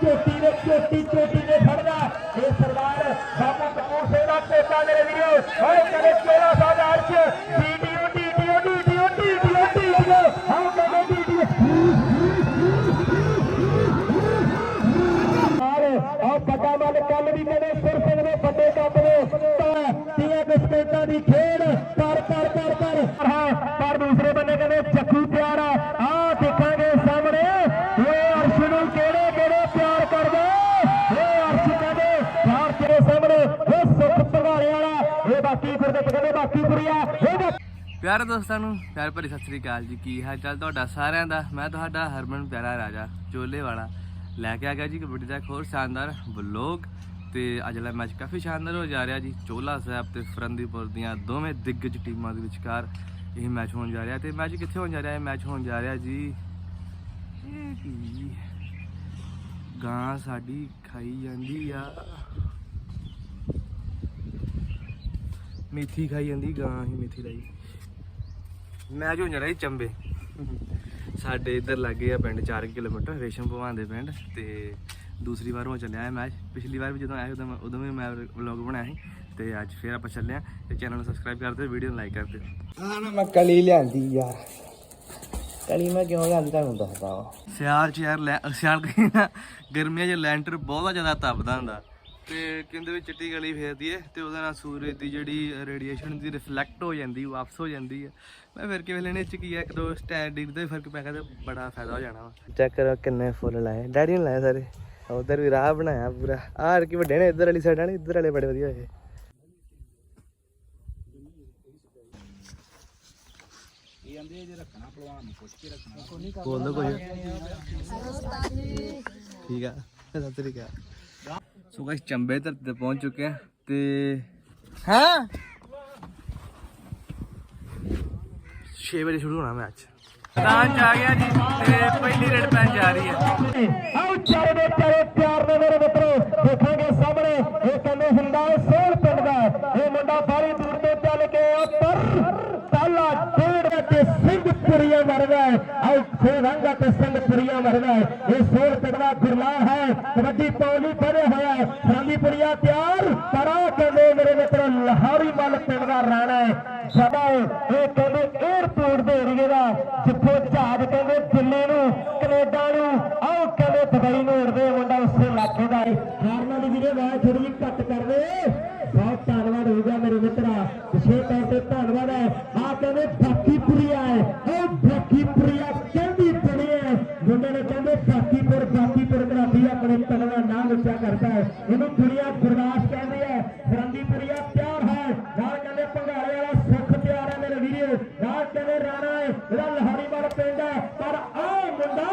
ਚੋਟੀ ਦੇ ਪਿਆਰੇ ਦੋਸਤਾਂ ਨੂੰ। ਪਿਆਰ ਭਰੀ ਸਤਿ ਸ੍ਰੀ ਅਕਾਲ ਜੀ। ਕੀ ਹਾਲ ਚਾਲ ਤੁਹਾਡਾ ਸਾਰਿਆਂ ਦਾ? ਮੈਂ ਤੁਹਾਡਾ ਹਰਮਨ ਪਿਆਰਾ ਰਾਜਾ, ਚੋਲੇ ਵਾਲਾ। ਲੈ ਕੇ ਆ ਗਿਆ ਜੀ ਕਬੱਡੀ ਦਾ ਇੱਕ ਹੋਰ ਸ਼ਾਨਦਾਰ ਵਲੋਗ। ਤੇ ਅੱਜ ਦਾ ਮੈਚ ਕਾਫੀ ਸ਼ਾਨਦਾਰ ਹੋ ਜਾ ਰਿਹਾ ਜੀ। ਚੋਲਾ ਸਾਹਿਬ ਤੇ ਫਰੰਦੀਪੁਰ ਦੀਆਂ ਦੋਵੇਂ ਦਿੱਗਜ ਟੀਮਾਂ ਦੇ ਵਿਚਕਾਰ ਇਹ ਮੈਚ ਹੋਣ ਜਾ ਰਿਹਾ। ਤੇ ਮੈਚ ਕਿੱਥੇ ਹੋਣ ਜਾ ਰਿਹਾ? ਇਹ ਮੈਚ ਹੋਣ ਜਾ ਰਿਹਾ ਜੀ। ਗਾਂ ਸਾਡੀ ਖਾਈ ਜਾਂਦੀ ਆ। ਮੇਥੀ ਖਾਈ ਜਾਂਦੀ, ਗਾਂ ਹੀ ਮੇਥੀ ਲਈ। ਹੋ ਜਾ ਰਿਹਾ ਜੀ ਚੰਬੇ? ਸਾਡੇ ਇੱਧਰ ਲੱਗੇ ਆ ਪਿੰਡ 4 ਕਿਲੋਮੀਟਰ ਰੇਸ਼ਮ ਭਵਾਨ ਦੇ ਪਿੰਡ ਤੇ ਦੂਸਰੀ ਵਾਰ ਉਹ ਚੱਲਿਆ ਹੈ ਮੈਚ। ਪਿਛਲੀ ਵਾਰ ਵੀ ਜਦੋਂ ਆਇਆ ਉਦੋਂ ਮੈਂ ਉਦੋਂ ਵੀ ਮੈਂ ਵਲੌਗ ਬਣਾਇਆ ਸੀ ਤੇ ਅੱਜ ਫੇਰ ਆਪਾਂ ਚੱਲੇ ਆ। ਤੇ ਚੈਨਲ ਨੂੰ ਸਬਸਕ੍ਰਾਈਬ ਕਰ ਦਿਓ ਵੀਡੀਓ ਨੂੰ ਲਾਈਕ ਕਰ ਦਿਓ। ਆ ਨਾ ਮੈਂ ਕਲੀ ਲਿਆਂਦੀ ਯਾਰ। ਕਲੀ ਮੈਂ ਕਿਉਂ ਲਿਆਂਦੀ ਤੁਹਾਨੂੰ ਦੱਸਦਾ ਸਿਆਲ ਚ ਯਾਰ ਸਿਆਲ ਗਰਮੀਆਂ 'ਚ ਲੈਂਟਰ ਬਹੁਤ ਜ਼ਿਆਦਾ ਤਪਦਾ ਹੁੰਦਾ। ਤੇ ਕਹਿੰਦੇ ਵੀ ਚਿੱਟੀ ਗਲੀ ਫੇਰਦੀ ਹੈ ਤੇ ਉਹਦੇ ਨਾਲ ਸੂਰਜ ਦੀ ਜਿਹੜੀ ਰੇਡੀਏਸ਼ਨ ਦੀ ਰਿਫਲੈਕਟ ਹੋ ਜਾਂਦੀ ਵਾਪਸ ਹੋ ਜਾਂਦੀ ਹੈ ਮੈਂ ਫਿਰ ਕਿਵੇਂ ਲੈਣੇ ਚ ਕੀ ਹੈ ਇੱਕ ਦੋ ਸਟੈਂਡਿੰਗ ਦਾ ਫ਼ਰਕ ਪੈ ਗਿਆ ਤੇ ਬੜਾ ਫਾਇਦਾ ਹੋ ਜਾਣਾ ਵਾ। ਚੈੱਕ ਕਰੋ ਕਿੰਨੇ ਫੁੱਲ ਲਾਏ। ਡੈਡੀ ਨੇ ਲਾਏ ਸਾਰੇ। ਉਧਰ ਵੀ ਰਾਹ ਬਣਾਇਆ ਪੂਰਾ। ਆਹ ਕੀ ਵੱਡੇ ਨੇ ਇੱਧਰ ਵਾਲੀ ਸਾਈਡ ਨੇ ਇੱਧਰ ਵਾਲੇ ਬੜੇ ਵਧੀਆ ਹੋਏ। ਬੋਲ ਦੋ ਕੁਝ ਠੀਕ ਆ। ਸਤਿ ਸ੍ਰੀ ਅਕਾਲ। ਸੋ ਗਾਇਸ ਚੰਬੇ ਧਰਤੀ ਤੇ ਪਹੁੰਚ ਚੁੱਕੇ ਆ ਤੇ ਹਾਂ? 6 ਵਜੇ ਸ਼ੁਰੂ ਹੋਣਾ ਮੈਚ ਚ ਆ ਗਿਆ ਜੀ ਤੇ ਪਹਿਲੀ ਰੇਡ ਪੈਣ ਜਾ ਰਹੀ ਹੈ। ਆਓ ਚਾਰੇ ਦੇ ਚਾਰੇ ਪਿਆਰ ਦੇ ਮੇਰੇ ਮਿੱਤਰੋ ਦੇਖਾਂਗੇ ਸਾਹਮਣੇ ਇਹ ਕਹਿੰਦੇ ਹੁੰਦਾ ਸੋਲ ਪਿੰਡ ਦਾ। ਇਹ ਮੁੰਡਾ ਬਾਹਲੀ ਦੂਰ ਤੋਂ ਚੱਲ ਕੇ ਆ ਪਰ ਤਾਲਾ ਡੇਢ ਤੇ ਸਿੰਘਪੁਰੀਆ ਮਰਦਾ ਹੈ ਆਓ ਖੇਰੰਗਾ ਤੇ ਸਿੰਘਪੁਰੀਆ ਮਰਦਾ ਹੈ। ਇਹ ਸੋਲ ਪਿੰਡ ਦਾ ਹੈ, ਕਬੱਡੀ ਪੌਲੀ ਬਣੇ ਹੋਇਆ ਹੈ ਫਰੰਦੀਪੁਰੀਆ ਤਿਆਰ ਕਰਾ ਕਹਿੰਦੇ ਮੇਰੇ ਮਿੱਤਰੋ, ਲਹਾਰੀ ਮੱਲ ਪਿੰਡ ਦਾ ਰਾਣਾ ਹੈ। ਸਦਾ ਇਹ ਕਹਿੰਦੇ 에어ਪੋਰਟ ਦੇ ਏਰੀਏ ਦਾ, ਜਿੱਥੇ ਜਹਾਜ਼ ਕਹਿੰਦੇ ਦਿੱਲੀ ਨੂੰ, ਕੈਨੇਡਾ ਨੂੰ ਆਓ ਕਹਿੰਦੇ ਦੁਬਈ ਨੂੰ ਉੜਦੇ ਮੁੰਡਾ, ਉਸੇ ਇਲਾਕੇ ਦਾ ਹੈ। ਹਾਰਨਾਂ ਦੀ ਵੀਡੀਓ ਮੈਂ ਥੋੜੀ ਜਿਹੀ ਘੱਟ ਕਰਦੇ ਬਹੁਤ ਧੰਨਵਾਦ ਹੋਊਗਾ ਮੇਰੇ ਮਿੱਤਰਾ ਵਿਸ਼ੇਸ਼ ਤੌਰ ਤੇ ਧੰਨਵਾਦ ਹੈ। ਆ ਕਹਿੰਦੇ ਬਾਕੀਪੁਰੀਆ ਹੈ। ਉਹ ਬਾਕੀਪੁਰੀਆ ਕਹਿੰਦੀ ਬਣੀ ਹੈ। ਮੁੰਡੇ ਨੇ ਕਹਿੰਦੇ ਬਾਕੀਪੁਰ ਬਾਕੀਪੁਰ ਕਰਾਦੀ ਆਪਣੇ ਪਿੰਡ ਦਾ ਨਾਮ ਉੱਚਾ ਕਰਦਾ ਹੈ। ਇਹਨੂੰ ਦੁਨੀਆ ਗੁਰਦਾਸ ਕਹਿੰਦੀ ਹੈ ਫਰੰਦੀਪੁਰੀਆ ਪਿਆਰ ਹੈ ਨਾਲ ਕਹਿੰਦੇ ਭੰਗਾਲੇ ਵਾਲਾ ਸੁੱਖ ਪਿਆਰ ਹੈ ਮੇਰੇ ਵੀਰੋ ਨਾਲ ਕਹਿੰਦੇ ਰਾਣਾ ਹੈ ਇਹਦਾ ਲਹਾਰੀ ਵਾਲਾ ਪਿੰਡ ਹੈ ਪਰ ਆਹ ਮੁੰਡਾ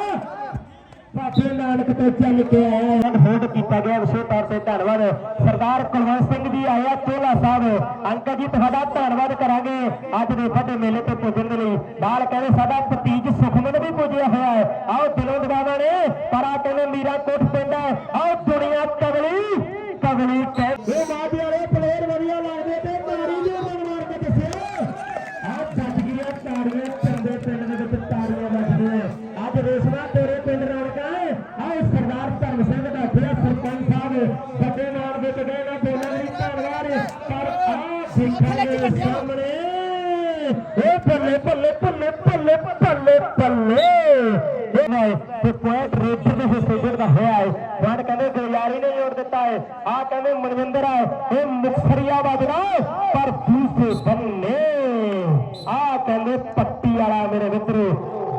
ਬਾਬੇ ਨਾਨਕ ਤੋਂ ਚੱਲ ਕੇ ਆਇਆ ਹੈ। ਹੋਂਦ ਕੀਤਾ ਗਿਆ ਵਿਸ਼ੇਸ਼ ਤੌਰ ਤੇ ਧੰਨਵਾਦ। ਸਰਦਾਰ ਕੁਲਵੰਤ ਸਿੰਘ ਜੀ ਆਇਆ ਚੋਲਾ ਸਾਹਿਬ। ਅੰਕਲ ਜੀ ਤੁਹਾਡਾ ਧੰਨਵਾਦ ਕਰਾਂਗੇ। ਅੱਜ ਦੇ ਵੱਡੇ ਮੇਲੇ ਤੇ ਪੁੱਜਣ ਦੇ ਲਈ। ਨਾਲ ਕਹਿੰਦੇ ਸਾਡਾ ਭਤੀਜ ਸੁਖਮਨ ਵੀ ਪੁੱਜਿਆ ਹੋਇਆ ਹੈ। ਆਓ ਦਿਲੋਂ ਦਵਾਵਾਂ ਨੇ ਪਰ ਆ ਕਹਿੰਦੇ ਮੀਰਾ ਕੋਟ ਪਿੰਡ ਹੈ। ਆਓ ਦੁਨੀਆ ਕਵਲੀ ਕਵਲੀ ਕਹਿ ਇਹ ਵਾਲੇ ਪਲੇਅਰ ਵਧੀਆ ਲੱਗਦੇ ਤੇ ਤਾਰੀ ਜੀ ਮਨ ਮਾਰ ਕੇ ਦੱਸਿਓ ਆ ਜੱਜ ਗਈਆਂ ਤਾੜੀਆਂ ਚੰਦੇ ਪਿੰਡ ਦੇ ਵਿੱਚ ਤਾੜੀਆਂ ਵੱਜਦੀਆਂ ਅੱਜ ਰੇਸ਼ਮਾ ਤੇਰੇ ਪਿੰਡ ਰੌਣਕਾਂ ਹੈ ਆਹ ਸਰਦਾਰ ਧਰਮ ਸਿੰਘ ਦਾ ਜਿਹੜਾ ਸਰਪੰਚ ਸਾਹਿਬ ਵੱਡੇ ਨਾਮ ਦੇ ਗਏ ਨਾ ਬੋਲਣ ਲਈ ਧੰਨਵਾਦ ਪਰ ਆਹ ਦੇਖਾਂਗੇ ਸਾਹਮਣੇ ਇਹ ਬੱਲੇ ਬੱਲੇ ਬੱਲੇ ਬੱਲੇ ਬੱਲੇ ਬੱਲੇ ਇਹ ਹੈ ਤੇ ਪੁਆਇੰਟ ਰੇਡਰ ਦੇ ਹਿੱਸੇ ਜਿਹੜਾ ਹੋਇਆ ਹੈ ਵਨ ਕਹਿੰਦੇ ਗੁਲਿਆਰੀ ਨੇ ਜੋੜ ਦਿੱਤਾ ਹੈ, ਆ ਕਹਿੰਦੇ ਮਨਵਿੰਦਰ ਹੈ, ਇਹ ਮੁਖਰੀਆ ਵੱਜਦਾ ਪਰ ਦੂਸਰੇ ਬੰਨੇ। ਆ ਕਹਿੰਦੇ ਪੱਟੀ ਵਾਲਾ ਮੇਰੇ ਮਿੱਤਰੋ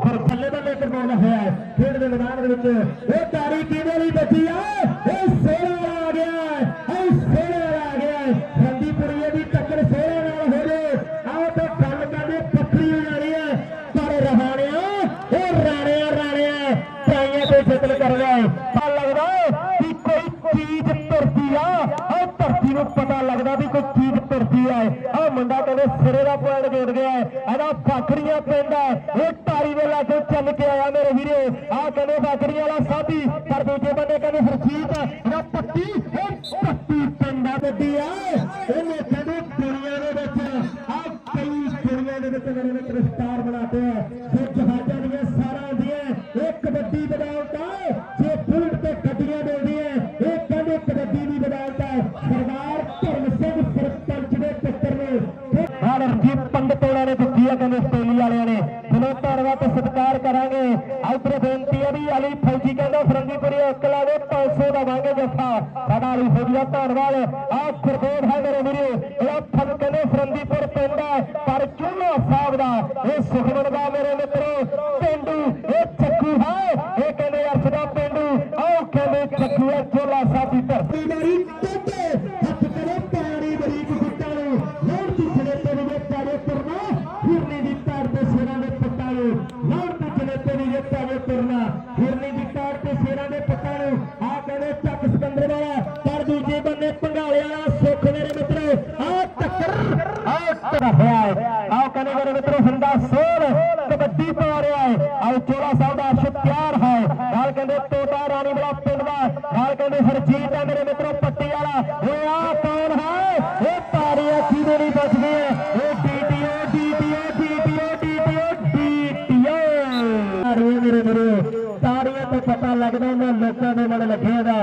ਫਿਰ ਬੱਲੇ ਬੱਲੇ ਕਰਵਾਉਣਾ ਹੋਇਆ ਹੈ, ਖੇਡ ਦੇ ਮੈਦਾਨ ਦੇ ਵਿੱਚ। ਇਹ ਤਾਰੀ ਕਿਹਦੇ ਲਈ ਬੱਜੀ ਆ ਇਹ ਸੋਹਣਾ ਵਾਲਾ ਆ ਗਿਆ ਹੈ ਇਹ ਸੋਹਣਾ ਵਾਲਾ ਆ ਗਿਆ ਹੈ ਫਰੰਦੀਪੁਰੀਏ ਦੀ ਟੱਕਰ ਸੋਹਣਾ ਨਾਲ ਹੋ ਜੇ ਆਓ ਤੇ ਗੱਲ ਕਰਦੇ ਪੱਖਰੀ ਹੋ ਜਾਣੀ ਹੈ ਪਰ ਰਹਾਣਿਆ ਇਹ ਰਾਣਿਆ ਰਾਣਿਆ ਪਾਈਆਂ ਤੇ ਸ਼ਕਲ ਕਰਦਾ ਹੈ ਤਾਂ ਲੱਗਦਾ ਹੈ ਕਿ ਕੋਈ ਚੀਜ਼ ਤੁਰਦੀ ਆ ਉਹ ਧਰਤੀ ਨੂੰ ਪਤਾ ਲੱਗਦਾ ਵੀ ਕੋਈ ਚੀਜ਼ ਤੁਰਦੀ ਆ ਆ ਸਿਰੇ ਦਾ ਪੁਆਇੰਟ ਜੋੜ ਗਿਆ ਇਹਦਾ ਬਾਖੜੀਆਂ ਪੈਂਦਾ ਇਹ ਟਾਰੀ ਦੇ ਲਾਗੇ ਚੱਲ ਕੇ ਆਇਆ ਮੇਰੇ ਵੀਰੇ। ਆ ਕਹਿੰਦੇ ਬਾਖੜੀਆਂ ਵਾਲਾ ਸਾਧੀ, ਪਰ ਦੂਜੇ ਬੰਦੇ ਕਹਿੰਦੇ ਹਰਜੀਤ ਇਹਦਾ ਪੱਟੀ, ਇਹ ਪੱਟੀ ਪੈਂਦਾ ਵੱਡੀ ਆ ਇਹਨੇ ਕਹਿੰਦੇ ਦੁਨੀਆ ਦੇ ਵਿੱਚ ਆ ਕਈ ਦੁਨੀਆ ਦੇ ਵਿੱਚ ਮੇਰੇ ਮਿੱਤਰ ਸਟਾਰ ਬਣਾਤੇ ਆ ਜੋ ਜਹਾਜ਼ਾਂ ਦੀਆਂ ਸਾਰਾਂ ਦੀਆਂ ਇਹ ਕਬੱਡੀ ਬਣਾਉਂਦਾ ਜੇ ਬੁਲਟ ਤੇ ਗੱਡੀਆਂ ਉਧਰ ਬੇਨਤੀ ਹੈ ਵੀ ਅਲੀ ਫੌਜੀ ਕਹਿੰਦਾ ਫਰੰਦੀਪੁਰੀ ਇਕਲਾ ਦੇ 500 ਦਾ ਮੰਗੇ ਜੱਫਾ। ਸਾਡਾ ਅਲੀ ਫੌਜੀ ਦਾ ਧੰਨਵਾਦ। ਆ ਗੁਰਦੇਵ ਹੈ ਮੇਰੇ ਵੀਰੇ, ਇਹ ਫਲ ਕਹਿੰਦੇ ਫਰੰਦੀਪੁਰ ਪਿੰਡ ਹੈ, ਪਰ ਚੂਲਾ ਸਾਹਿਬ ਦਾ, ਇਹ ਸੁਖਮਨ ਦਾ ਮੇਰੇ ਮਿੱਤਰੋ ਦੂਜੇ ਬੰਨੇ ਪੰਗਾਲੇ ਵਾਲਾ ਸੁੱਖ ਮੇਰੇ ਮਿੱਤਰੋ ਆ ਟੱਕਰ ਆ ਟੱਕਰ ਹੋਇਆ ਹੈ। ਆ ਕਹਿੰਦੇ ਮੇਰੇ ਮਿੱਤਰੋ, ਹੁੰਦਾ ਸੋਲ, ਕਬੱਡੀ ਪਾ ਰਿਹਾ ਹੈ। ਆ ਚੋਲਾ ਪਤਾ ਲੋਕਾਂ ਦੇ ਮਨ ਲੱਗਿਆ ਦਾ।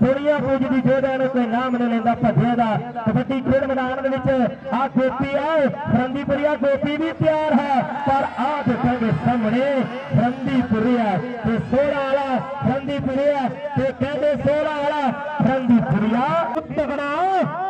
ਦੁਨੀਆ ਪੁੱਜਦੀ ਜੋੜਿਆਂ ਨੂੰ ਕੋਈ ਨਾਮ ਨਹੀਂ ਲੈਂਦਾ, ਭੱਜਿਆ ਦਾ। ਕਬੱਡੀ ਖੇਡ ਮੈਦਾਨ ਦੇ ਵਿੱਚ ਆ ਗੋਪੀ ਹੈ ਫਰੰਦੀਪੁਰੀਆ ਗੋਪੀ ਵੀ ਤਿਆਰ ਹੈ। ਪਰ ਆ ਦੇਖਾਂਗੇ ਸਾਹਮਣੇ ਫਰੰਦੀਪੁਰੀਆ ਤੇ ਸੋਹਣਾ ਵਾਲਾ ਫਰੰਦੀਪੁਰੀਆ ਤੇ ਕਹਿੰਦੇ ਸੋਹਰਾ ਵਾਲਾ ਫਰੰਦੀਪੁਰੀਆ ਤਗੜਾ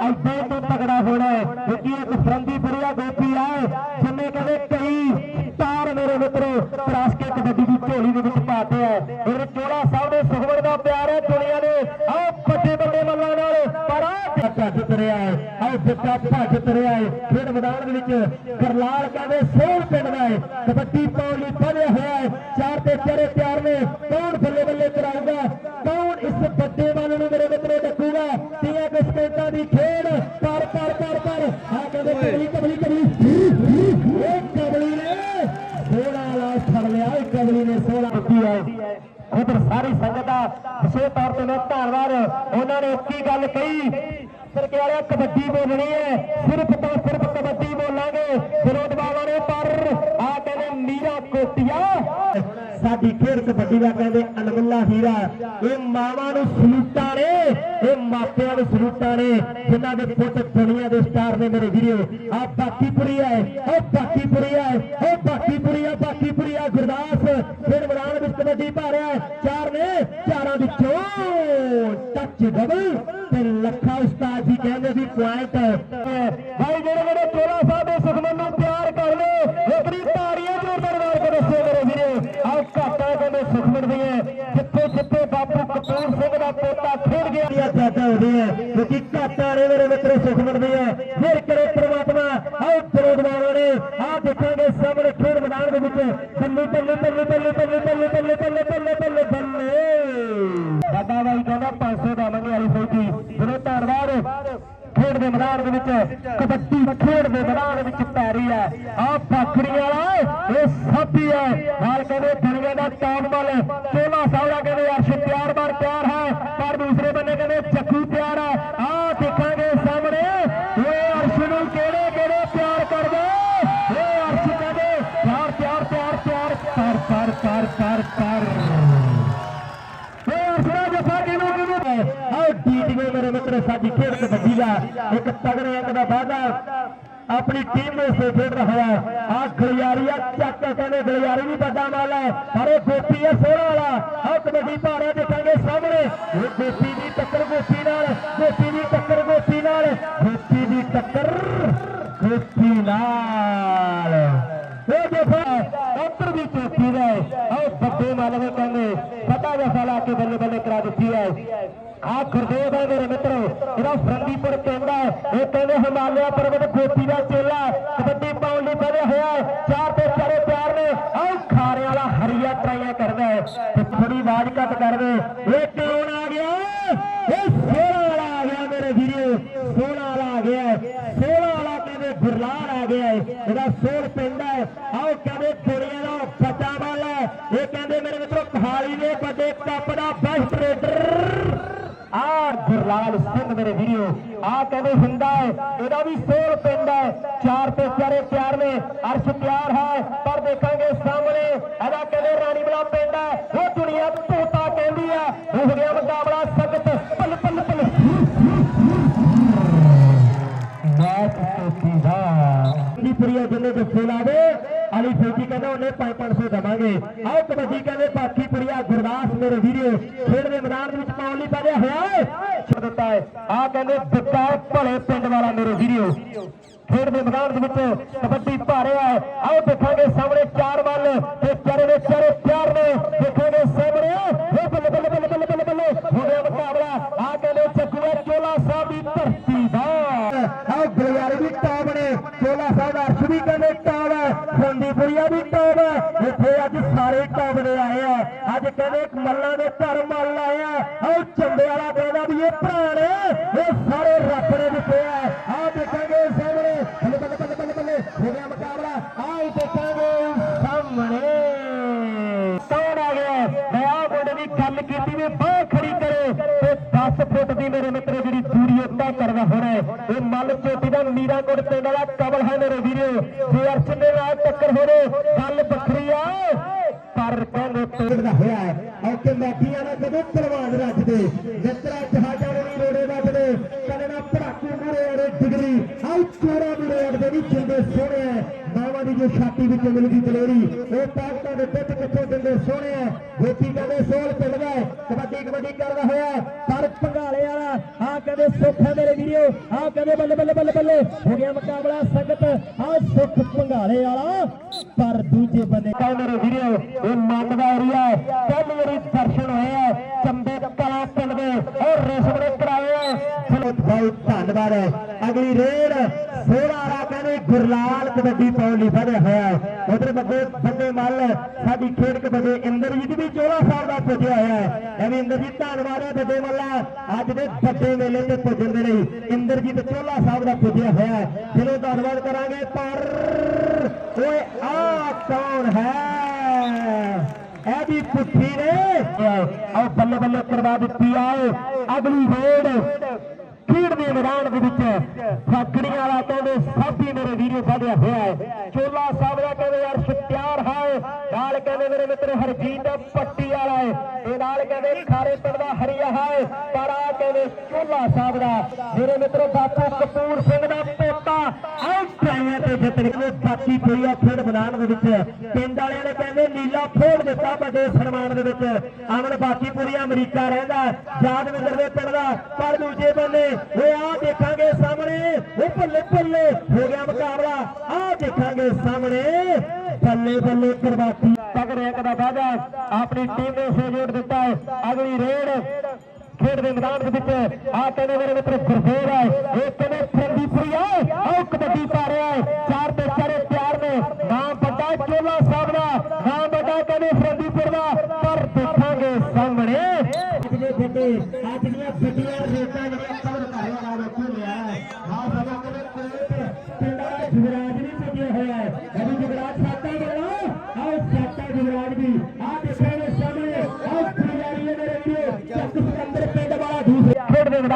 ਐਦਾਂ ਤੋਂ ਤਗੜਾ ਹੋਣਾ ਹੈ। ਕਿਉਂਕਿ ਇੱਕ ਫਰੰਦੀਪੁਰੀਆ ਗੋਪੀ ਹੈ ਜਿੰਨੇ ਕਹਿੰਦੇ ਕਈ ਤਾਰ ਮੇਰੇ ਮਿੱਤਰੋ, ਤਰਾਸ ਕੇ ਕਬੱਡੀ ਦੀ ਝੋਲੀ ਦੇ ਵਿੱਚ ਪਾਤੇ ਹੈ ਮੇਰੇ ਚੋਲਾ ਸਾਹਿਬ ਦੇ ਸੁਖਮਨ ਦਾ ਪਿਆਰ ਹੈ ਦੁਨੀਆ ਦੇ ਆਹ ਵੱਡੇ ਵੱਡੇ ਮੱਲਾਂ ਨਾਲ ਪਰ ਆ ਭੱਜ ਤੁਰਿਆ ਹੈ ਆਹ ਭੱਜ ਤੁਰਿਆ ਹੈ ਖੇਡ ਮੈਦਾਨ ਦੇ ਵਿੱਚ ਕਰਲਾਲ ਕਹਿੰਦੇ ਸੋਹਣ ਪਿੰਡ ਦਾ ਹੈ ਕਬੱਡੀ ਪਾਉਣ ਲਈ ਵਧਿਆ ਹੋਇਆ ਹੈ ਚਾਰ ਤੇ ਚਾਰੇ ਤਿਆਰ ਨੇ ਕੌਣ ਬੱਲੇ ਬੱਲੇ ਕਰਾਊਗਾ ਕੌਣ ਇਸ ਵੱਡੇ ਵੱਲ ਨੂੰ ਮੇਰੇ ਮਿੱਤਰੋ ਡੱਕੂਗਾ ਤੀਆਂ ਕੁ ਸਕਿੰਟਾਂ ਦੀ ਖੇਡ ਪਰ ਪਰ ਪਰ ਪਰ ਆ ਕਹਿੰਦੇ ਕਬਲੀ ਕਬਲੀ ਕਬਲੀ ਇਹ ਕਬਲੀ ਨੇ ਸੋਹਣਾ ਵਾਲਾ ਫੜ ਲਿਆ ਇਹ ਕਬਲੀ ਨੇ ਸੋਹਣਾ ਦਿੱਤੀ ਹੈ ਉਧਰ ਸਾਰੀ ਸੰਗਤ ਦਾ ਵਿਸ਼ੇਸ਼ ਤੌਰ ਤੇ ਮੈਂ ਧੰਨਵਾਦ ਉਹਨਾਂ ਨੇ ਇੱਕੀ ਗੱਲ ਕਹੀ ਸਰਕੇ ਵਾਲਿਆ ਕਬੱਡੀ ਬੋਲਣੀ ਹੈ ਸਿਰਫ ਤਾਂ ਸਿਰਫ ਕਬੱਡੀ ਬੋਲਾਂਗੇ ਵਿਰੋਧ ਬਾਵਾ ਨੇ ਪਰ ਆ ਕਹਿੰਦੇ ਮੀਰਾ ਕੋਟੀਆ ਸਾਡੀ ਖੇਡ ਕਬੱਡੀ ਦਾ ਕਹਿੰਦੇ ਅਨਮੁੱਲਾ ਹੀਰਾ। ਇਹ ਮਾਵਾਂ ਨੂੰ ਸਲੂਟਾਂ ਨੇ, ਇਹ ਮਾਪਿਆਂ ਨੂੰ ਸਲੂਟਾਂ ਨੇ, ਜਿਨ੍ਹਾਂ ਦੇ ਪੁੱਤ ਦੁਨੀਆ ਦੇ ਸਟਾਰ ਨੇ ਮੇਰੇ ਵੀਰੋ। ਆ ਬਾਕੀਪੁਰੀ ਹੈ ਉਹ ਬਾਕੀਪੁਰੀ ਹੈ ਉਹ ਬਾਕੀਪੁਰੀ ਹੈ ਬਾਕੀਪੁਰੀ ਹੈ, ਗੁਰਦਾਸ। ਫਿਰ ਮੈਦਾਨ ਵਿੱਚ ਕਬੱਡੀ ਪਾ ਚਾਰ ਨੇ, ਚਾਰਾਂ ਵਿੱਚੋਂ ਟੱਚ ਡਬਲ ਤੇ ਲੱਖਾ ਉਸਤਾਦ ਜੀ ਕਹਿੰਦੇ ਸੀ ਪੁਆਇੰਟ ਭਾਈ ਜਿਹੜੇ ਜਿਹੜੇ ਚੋਲਾ ਸਾਹਿਬ ਦੇ ਸੁਖਮਨ ਨੂੰ ਪਿਆਰ ਕਰ ਲੋ ਇਕਰੀ ਤਾੜੀਆਂ ਜ਼ੋਰਦਾਰ ਮਾਰ ਕੇ ਦੱਸੋ ਮੇਰੇ ਵੀਰੋ। ਆਹ ਘਾਟਾ ਕਹਿੰਦੇ ਸੁਖਮਨ ਦੀ ਹੈ ਜਿੱਥੇ ਜਿੱਥੇ ਬਾਪੂ ਕਪੂਰ ਸਿੰਘ ਦਾ ਪੋਤਾ ਖੇਡ ਗਿਆ ਇਹ ਚਾਚਾ ਹੁੰਦੀ ਕਿਉਂਕਿ ਘਾਟਾ ਮੇਰੇ ਮਿੱਤਰ ਸੁਖਮਨ ਦੀ ਹੈ ਫਿਰ ਕਰੇ ਪ੍ਰਮਾਤਮਾ ਆਹ ਪ੍ਰੋਗਰਾਮਾਂ ਨੇ ਆਹ ਦੇਖਾਂਗੇ ਸਾਹਮਣੇ ਖੇਡ ਮੈਦਾਨ ਦੇ ਵਿੱਚ ਬੱਲੇ ਬੱਲੇ ਬੱਲੇ ਬੱਲੇ ਬੱਲੇ ਬੱਲੇ ਬੱਲੇ ਬੱਲੇ ਬੱਲੇ ਬੱਲੇ ਬੱਲੇ ਸਾਡਾ ਬਾਈ ਕਹਿੰਦਾ 500 ਦੇਵਾਂਗੇ ਵਾਲੀ ਫੌਜੀ ਜਦੋਂ ਦੇ ਮੈਦਾਨ ਦੇ ਵਿੱਚ ਕਬੱਡੀ ਖੇਡ ਦੇ ਮੈਦਾਨ ਦੇ ਵਿੱਚ ਪੈ ਰਹੀ ਹੈ ਆਹ ਪਾਖੜੀ ਵਾਲਾ, ਇਹ ਸਾਥੀ ਹੈ ਨਾਲ ਕਹਿੰਦੇ ਦੁਨੀਆ ਦਾ ਤਾਜਮਲ ਚੋਲਾ ਸਾਹੜਾ ਕਹਿੰਦੇ ਅਰਸ਼ ਪਿਆਰ ਬਾਰ ਸਾਡੀ ਖੇਡ ਕਬੱਡੀ ਦਾ ਇੱਕ ਤਗੜੇ ਅੰਕ ਦਾ ਵਾਅਦਾ ਆਪਣੀ ਟੀਮ ਦੇ ਸੇ ਖੇਡ ਰਿਹਾ ਹੈ ਆਹ ਗਲਿਆਰੀਆ ਚੱਕ ਕੇ ਕਹਿੰਦੇ ਗਲਿਆਰੀ ਵੀ ਵੱਡਾ ਮਾਲ ਹੈ ਪਰ ਇਹ ਗੋਪੀ ਹੈ ਸੋਹਣਾ ਵਾਲਾ। ਆਹ ਕਬੱਡੀ ਭਾਰਿਆ ਦੇਖਾਂਗੇ ਸਾਹਮਣੇ। ਇਹ ਗੋਪੀ ਦੀ ਟੱਕਰ ਗੋਪੀ ਨਾਲ, ਗੋਪੀ ਦੀ ਟੱਕਰ ਗੋਪੀ ਨਾਲ, ਗੋਪੀ ਦੀ ਟੱਕਰ ਗੋਪੀ ਨਾਲ। ਇਹ ਜਫਾ ਉੱਤਰ ਦੀ ਚੌਕੀ ਦਾ। ਹੈ ਆਹ ਵੱਡੇ ਮਾਲਵੇ ਕਹਿੰਦੇ, ਪਤਾ ਜਫਾ ਲਾ ਕੇ ਬੱਲੇ ਬੱਲੇ ਕਰਾ ਦਿੱਤੀ ਹੈ ਆ ਗੁਰਦੇਵ ਹੈ ਮੇਰੇ ਮਿੱਤਰੋ ਜਿਹੜਾ ਫਰੰਦੀਪੁਰ ਕਹਿੰਦਾ ਇਹ ਕਹਿੰਦੇ ਹਿਮਾਲਿਆ ਪਰਬਤ ਗੋਪੀ ਦਾ ਚੇਲਾ ਕਬੱਡੀ ਪਾਉਣ ਲਈ ਵਧਿਆ ਹੋਇਆ ਚਾਰ ਤੇ ਚਾਰੇ ਪਿਆਰ ਨੇ। ਆਹ ਖਾਰੇ ਵਾਲਾ ਹਰੀਆ ਟਰਾਈਆਂ ਕਰਦਾ ਹੈ। ਤੇ ਥੋੜੀ ਆਵਾਜ਼ ਘੱਟ ਕਰ ਦੇ। ਇਹ ਕੌਣ ਆ ਗਿਆ? ਇਹ ਸੋਹਣਾ ਵਾਲਾ ਆ ਗਿਆ ਮੇਰੇ ਵੀਰੋ। ਸੋਹਣਾ ਵਾਲਾ ਆ ਗਿਆ ਹੈ। ਸੋਹਣਾ ਵਾਲਾ ਕਹਿੰਦੇ ਗੁਰਲਾਲ ਆ ਗਿਆ ਇਹਦਾ ਸੋਹਣ ਪਿੰਡ ਹੈ। ਆਓ ਕਹਿੰਦੇ ਦੁਨੀਆ ਦਾ ਬੱਚਾ ਵਾਲਾ ਇਹ ਕਹਿੰਦੇ ਮੇਰੇ ਮਿੱਤਰੋ ਕਹਾਲੀ ਦੇ ਵੱਡੇ ਕੱਪ ਦਾ ਬੈਸਟ ਰੇਡਰ ਗੁਰਲਾਲ ਸਿੰਘ ਮੇਰੇ ਵੀਰੋ ਆ ਕਹਿੰਦੇ ਹੁੰਦਾ ਹੈ ਇਹਦਾ ਵੀ ਸੋਲ ਪਿੰਡ ਹੈ ਚਾਰ ਤੇ ਚਾਰੇ ਪਿਆਰ ਨੇ ਅਰਸ਼ ਪਿਆਰ ਹੈ ਪਰ ਦੇਖਾਂਗੇ ਸਾਹਮਣੇ ਇਹਦਾ ਕਹਿੰਦੇ ਰਾਣੀ ਵਾਲਾ ਪਿੰਡ ਹੈ ਉਹ ਦੁਨੀਆ ਤੋਤਾ ਕਹਿੰਦੀ ਹੈ ਹੋ ਗਿਆ ਮੁਕਾਬਲਾ ਸਖਤ ਪਲ ਪਲ ਪਲ ਮੈਚ ਤੋਤੀ ਦਾ ਦੀ ਪ੍ਰਿਆ ਜਿੰਨੇ ਜੱਫੇ ਲਾਵੇ ਵਾਲੀ ਫੌਜੀ ਕਹਿੰਦਾ ਉਹਨੇ 5-500 ਦਵਾਂਗੇ ਆਓ ਕਬੱਡੀ ਕਹਿੰਦੇ ਬਾਕੀ ਕੁੜੀਆਂ ਗੁਰਦਾਸ ਮੇਰੇ ਵੀਡੀਓ ਖੇਡ ਦੇ ਮੈਦਾਨ ਦੇ ਵਿੱਚ ਪਾਉਣ ਲਈ ਪਾਲਿਆ ਹੋਇਆ ਹੈ ਹੈ। ਆ ਕਹਿੰਦੇ ਦਿੱਤਾ ਭਲੇ ਪਿੰਡ ਵਾਲਾ ਮੇਰੇ ਵੀਡੀਓ ਖੇਡ ਦੇ ਮੈਦਾਨ ਦੇ ਵਿੱਚ ਕਬੱਡੀ ਭਾਰਿਆ ਹੈ। ਆਓ ਦੇਖਾਂਗੇ ਸਾਹਮਣੇ ਚਾਰ ਵੱਲ ਤੇ ਚਾਰੇ ਦੇ ਚਾਰੇ ਚਾਰ ਨੇ। ਦੇਖਾਂਗੇ ਸਾਹਮਣੇ। ਉਹ ਬੱਲੇ ਬੱਲੇ ਬੱਲੇ ਬੱਲੇ ਬੱਲੇ ਬੱਲੇ। ਹੋ ਮੁਕਾਬਲਾ। ਆ ਕਹਿੰਦੇ ਚੱਕੂਆ ਚੋਲਾ ਸਾਹਿਬ ਦੀ ਧਰਤੀ ਦਾ। ਆਓ ਗਲਿਆਰੀ ਵੀ ਟਾਪ ਨੇ। ਚੋਲਾ ਸਾਹਿਬ ਦਾ ਅਰਸ਼ ਵੀ ਕਹਿੰਦੇ ਟਾਪ ਹੈ। ਫੰਦੀਪੁਰੀਆ ਵੀ ਟਾਪ ਹੈ। ਇੱਥੇ ਅੱਜ ਸਾਰੇ ਟਾਪ ਦੇ ਆਏ ਆ। ਅੱਜ ਕਹਿੰਦੇ ਮੱਲਾਂ ਦੇ ਘਰ ਮੱਲ ਆਏ ਆ ਵਾਲਾ ਕਹਿੰਦਾ ਵੀ ਇਹ ਭਰਾ ਨੇ ਇਹ ਸਾਰੇ ਰੱਬ ਨੇ ਦਿੱਤੇ ਆ। ਦੇਖਾਂਗੇ ਸਾਹਮਣੇ। ਬੱਲੇ ਬੱਲੇ ਬੱਲੇ ਬੱਲੇ ਬੱਲੇ ਹੋ ਗਿਆ ਮੁਕਾਬਲਾ। ਆਹ ਦੇਖਾਂਗੇ ਸਾਹਮਣੇ। ਕੌਣ ਆ ਗਿਆ? ਮੈਂ ਆਹ ਮੁੰਡੇ ਦੀ ਗੱਲ ਕੀਤੀ ਵੀ ਬਾਹ ਖੜੀ ਕਰੇ ਤੇ 10 ਫੁੱਟ ਦੀ ਮੇਰੇ ਮਿੱਤਰ ਜਿਹੜੀ ਦੂਰੀ ਉਹ ਤੈਅ ਕਰਦਾ ਹੋਣਾ ਇਹ ਮੱਲ ਚੋਟੀ ਦਾ ਨੀਰਾ ਮੀਰਾਕੋਟ ਪਿੰਡ ਵਾਲਾ ਹੱਥ ਭੰਗਾਲੇ ਵਾਲਾ ਪਰ ਦੂਜੇ ਬੰਦੇ ਕਾ ਮੇਰੇ ਵੀਰੋ ਇਹ ਮੰਨ ਦਾ ਏਰੀਆ ਕੱਲ ਮੇਰੇ ਦਰਸ਼ਨ ਹੋਏ ਆ ਚੰਬੇ ਕਲਾ ਪਿੰਡ ਦੇ ਔਰ ਰੇਸ ਬੜੇ ਕਰਾਏ ਆ। ਬਹੁਤ ਬਹੁਤ ਧੰਨਵਾਦ ਹੈ। ਅਗਲੀ ਰੇਡ 16 ਫਿਰਲਾਲ ਕਬੱਡੀ ਪਾਉਣ ਲਈ ਵਧਿਆ ਹੋਇਆ ਉਧਰ ਬੱਗੇ ਬੰਦੇ ਮੱਲ, ਸਾਡੀ ਖੇਡ ਕਬੱਡੀ ਇੰਦਰਜੀਤ ਵੀ 14 ਸਾਲ ਦਾ ਪੁੱਜਿਆ ਹੋਇਆ ਹੈ। ਐਵੇਂ ਇੰਦਰਜੀਤ ਧੰਨਵਾਦ ਹੈ ਬੱਗੇ ਮੱਲਾ। ਅੱਜ ਦੇ ਵੱਡੇ ਮੇਲੇ ਤੇ ਪੁੱਜਣ ਦੇ ਲਈ ਇੰਦਰਜੀਤ ਚੋਲਾ ਸਾਹਿਬ ਦਾ ਪੁੱਜਿਆ ਹੋਇਆ ਹੈ। ਜਿਹਨੂੰ ਧੰਨਵਾਦ ਕਰਾਂਗੇ, ਪਰ ਓਏ ਆ ਕੌਣ ਹੈ? ਇਹ ਵੀ ਪੁੱਠੀ ਨੇ। ਆਓ ਬੱਲੇ ਬੱਲੇ ਕਰਵਾ ਦਿੱਤੀ ਆਓ ਅਗਲੀ ਰੇਡ। ਖੇਡ ਦੇ ਮੈਦਾਨ ਦੇ ਵਿੱਚ ਫਾਕੜੀਆਂ ਵਾਲਾ ਕਹਿੰਦੇ ਸਾਬੀ ਮੇਰੇ ਵੀਡੀਓ ਵਧਿਆ ਹੋਇਆ ਹੈ। ਚੋਲਾ ਸਾਹਿਬ ਦਾ ਕਹਿੰਦੇ ਯਾਰ ਪਿਆਰ ਹੈ ਨਾਲ ਕਹਿੰਦੇ ਮੇਰੇ ਮਿੱਤਰ ਹਰਜੀਤ ਪੱਟੀ ਵਾਲਾ ਹੈ। ਇਹ ਨਾਲ ਕਹਿੰਦੇ ਖਾਰੇ ਪਿੰਡ ਦਾ ਹਰੀਆ ਹੈ ਪਰ ਆ ਕਹਿੰਦੇ ਚੋਲਾ ਸਾਹਿਬ ਦਾ। ਮੇਰੇ ਮਿੱਤਰ ਬਾਪੂ ਕਪੂਰ ਸਿੰਘ ਦਾ ਪੋਤਾ ਆਊਟ ਤੇ ਜਿੱਤਣ ਕੇ ਬਾਕੀ ਕੋਈ ਆ ਖੇਡ ਮੈਦਾਨ ਦੇ ਵਿੱਚ। ਪਿੰਡ ਵਾਲਿਆਂ ਨੇ ਕਹਿੰਦੇ ਨੀਲਾ ਫੋੜ ਦਿੱਤਾ ਵੱਡੇ ਸਨਮਾਨ ਦੇ ਵਿੱਚ। ਅਮਨ ਬਾਕੀ ਅਮਰੀਕਾ ਰਹਿੰਦਾ ਯਾਦਵਿੰਦਰ ਦੇ ਪਿੰਡ ਦਾ ਪਰ ਦੂਜੇ ਬੰਨੇ ਉਹ ਆਹ ਦੇਖਾਂਗੇ ਸਾਹਮਣੇ। ਉਹ ਬੱਲੇ ਬੱਲੇ ਹੋ ਗਿਆ ਮੁਕਾਬਲਾ। ਆਹ ਦੇਖਾਂਗੇ ਸਾਹਮਣੇ। ਬੱਲੇ ਬੱਲੇ ਕਰਵਾਤੀ। ਤਗੜੇ ਇੱਕ ਦਾ ਵਾਅਦਾ ਆਪਣੀ ਟੀਮ ਨੇ ਸਹਿਯੋਗ ਦਿੱਤਾ ਹੈ। ਅਗਲੀ ਰੇਡ ਖੇਡ ਦੇ ਮੈਦਾਨ ਦੇ ਵਿੱਚ ਆ ਕਹਿੰਦੇ ਮੇਰੇ ਮਿੱਤਰ ਗੁਰਦੇਵ ਹੈ ਇਹ ਕਹਿੰਦੇ ਫਰੰਦੀਪੁਰੀ ਹੈ ਆਓ ਕਬੱਡੀ ਪਾ ਰਿਹਾ ਹੈ ਚਾਰ ਤੇ ਚਾਰੇ ਪਿਆਰ ਨੇ। ਨਾਮ ਵੱਡਾ ਚੋਲਾ ਸਾਹਿਬ ਦਾ। ਨਾਮ ਵੱਡਾ ਕਹਿੰਦੇ ਫਰੰਦੀਪੁਰ ਦਾ। ਪਰ ਦੇਖਾਂਗੇ ਸਾਹਮਣੇ। ਅੱਜ ਦੀਆਂ ਵੱਡੀਆਂ ਰੇਟਾਂ ਜਿਹੜੀਆਂ